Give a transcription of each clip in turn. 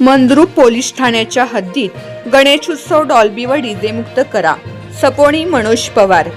Mandrup police ठाण्याच्या हद्दीत Ganeshotsav Dolby व डीजे मुक्त करा. सपोणी मनोज पवार.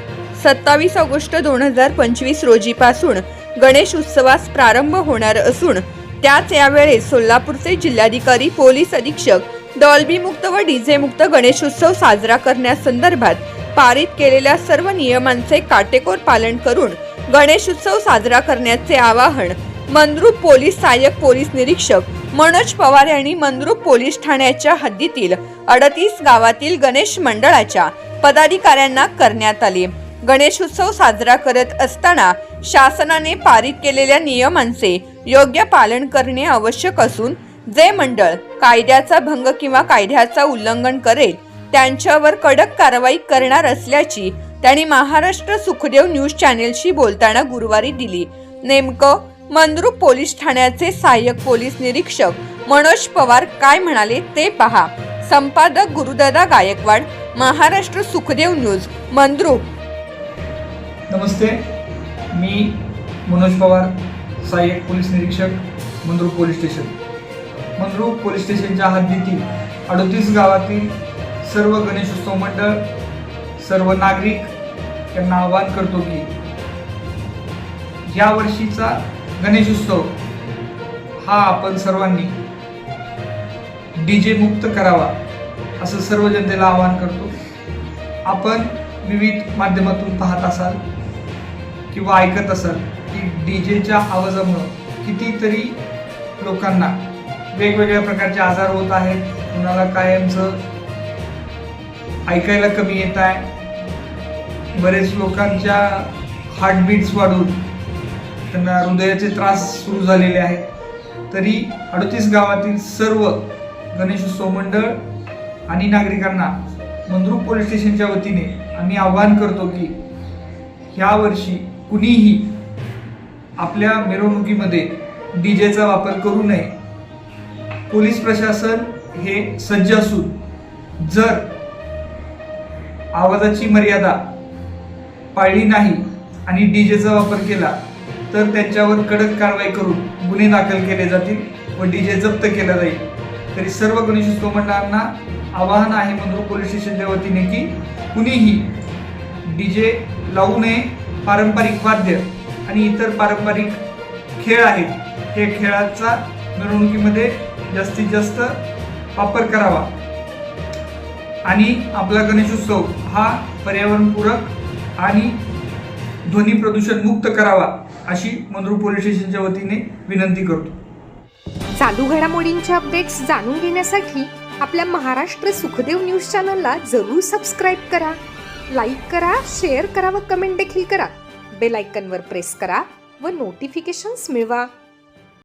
सत्तावीस ऑगस्ट दोन हजार पंचवीस रोजीपासून गणेश उत्सवास प्रारंभ होणार असून त्याच यावेळेस सोलापूरचे जिल्हाधिकारी पोलीस अधीक्षक डॉल्बी मुक्त व डीजे मुक्त गणेशोत्सव साजरा करण्यासंदर्भात पारित केलेल्या सर्व नियमांचे काटेकोर पालन करून गणेशोत्सव साजरा करण्याचे आवाहन मंद्रुप पोलीस सहाय्यक पोलीस निरीक्षक मनोज पवार यांनी मंद्रुप पोलीस ठाण्याच्या हद्दीतील अडतीस गावातील गणेश मंडळाच्या पदाधिकाऱ्यांना करण्यात आले. गणेशोत्सव साजरा करत असताना शासनाने पारित केलेल्या नियमांचे योग्य पालन करणे आवश्यक असून जे मंडळ कायद्याचा भंग किंवा कायद्याचा उल्लंघन करेल त्यांच्यावर कडक कारवाई करणार असल्याची त्यांनी महाराष्ट्र सुखदेव न्यूज चॅनेलशी बोलताना गुरुवारी दिली. नेमकं मंद्रुप पोलीस ठाण्याचे सहाय्यक पोलीस निरीक्षक मनोज पवार काय म्हणाले ते पहा. संपादक गुरुदादा गायकवाड महाराष्ट्र सुखदेव न्यूज मंद्रुप. नमस्ते मी मनोज पवार सहाय्यक पोलीस निरीक्षक Mandrup police station. Mandrup police स्टेशनच्या हद्दीतील अडतीस गावातील सर्व गणेशोत्सव मंडळ सर्व नागरिक यांना आवाहन करतो की यावर्षीचा गणेशोत्सव. हा आपण सर्वांनी डी जे मुक्त करावा असं सर्व जनतेला आवाहन करतो. आपण विविध माध्यमातून पाहत असाल किंवा ऐकत असाल की डी जेच्या आवाजामुळं कितीतरी लोकांना वेगवेगळ्या प्रकारचे आजार होत आहेत कुणाला कायमचं ऐकायला कमी येत आहे. बरेच लोकांच्या हार्टबीट्स वाढून त्यांना हृदयाचे त्रास सुरू झालेले आहेत. तरी अडतीस गावातील सर्व गणेशोत्सव मंडळ आणि नागरिकांना मंद्रुप पोलीस स्टेशनच्या वतीने आम्ही आवाहन करतो की ह्या वर्षी कुणीही आपल्या मिरवणुकीमध्ये डी जेचा वापर करू नये. पोलीस प्रशासन हे सज्ज असून जर आवाजाची मर्यादा पाळली नाही आणि डी जेचा वापर केला तर त्यांच्यावर कडक कारवाई करून गुन्हे दाखल केले जातील व डीजे जप्त केला जाईल. तरी सर्व गणेशोत्सव मंडळांना आवाहन आहे मंद्रुप पोलीस स्टेशनच्या वतीने की कुणीही डीजे लावू नये पारंपरिक वाद्य आणि इतर पारंपरिक खेळ आहेत हे खेळाचा मिरवणुकीमध्ये जास्तीत जास्त वापर करावा. आणि आपला गणेशोत्सव हा पर्यावरणपूरक आणि ध्वनी प्रदूषण मुक्त करावा अशी मंद्रुप पोलीस स्टेशनच्या वतीने विनंती करतो. चालू घडामोडींचे अपडेट्स जाणून घेण्यासाठी आपल्या महाराष्ट्र सुखदेव न्यूज चॅनलला जरूर सबस्क्राईब करा लाईक करा शेअर करा व कमेंट देखील करा. बेल आयकनवर प्रेस करा व नोटिफिकेशन्स मिळवा.